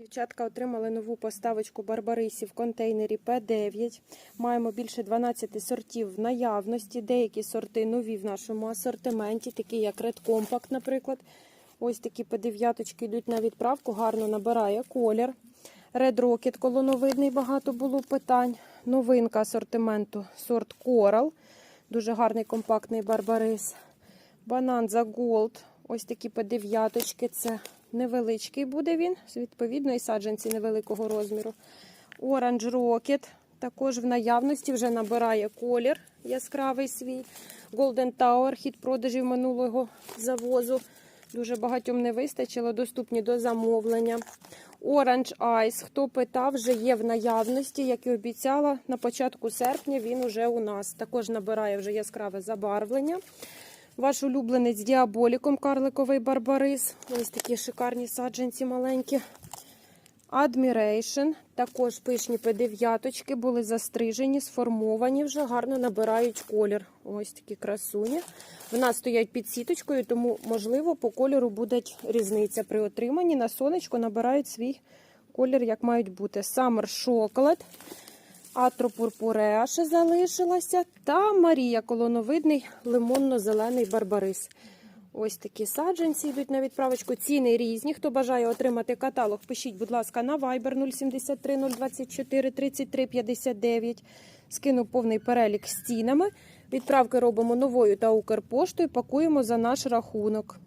Дівчатка отримали нову поставочку барбарисів в контейнері П9. Маємо більше 12 сортів в наявності. Деякі сорти нові в нашому асортименті, такі як Red Compact, наприклад. Ось такі П9 йдуть на відправку, гарно набирає колір. Red Rocket колоновидний, багато було питань. Новинка асортименту сорт Coral. Дуже гарний компактний барбарис. Бананза Gold. Ось такі П9. Це невеличкий буде він, відповідно, і саджанці невеликого розміру. Orange Rocket також в наявності вже набирає колір яскравий свій. Golden Tower, хід продажів минулого завозу. Дуже багатьом не вистачило, доступні до замовлення. Orange Ice, хто питав, вже є в наявності, як і обіцяла. На початку серпня він уже у нас також набирає вже яскраве забарвлення. Ваш улюбленець діаболіком карликовий барбарис. Ось такі шикарні саджанці маленькі. Admiration. Також пишні П9 були застрижені, сформовані вже, гарно набирають колір. Ось такі красуні. В нас стоять під сіточкою, тому, можливо, по кольору буде різниця при отриманні. На сонечко набирають свій колір, як мають бути. Summer Chocolate. Атропурпуреа ще залишилася. Та Марія колоновидний лимонно-зелений барбарис. Ось такі саджанці йдуть на відправочку. Ціни різні. Хто бажає отримати каталог, пишіть, будь ласка, на Viber 073 024 33 59. Скину повний перелік з цінами. Відправки робимо новою та Укрпоштою. Пакуємо за наш рахунок.